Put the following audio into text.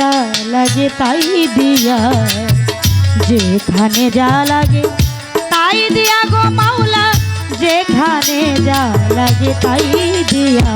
जा लगे ताई दिया जेखने जा लगे ताई दिया गो मौला जेखने जा लगे ताई दिया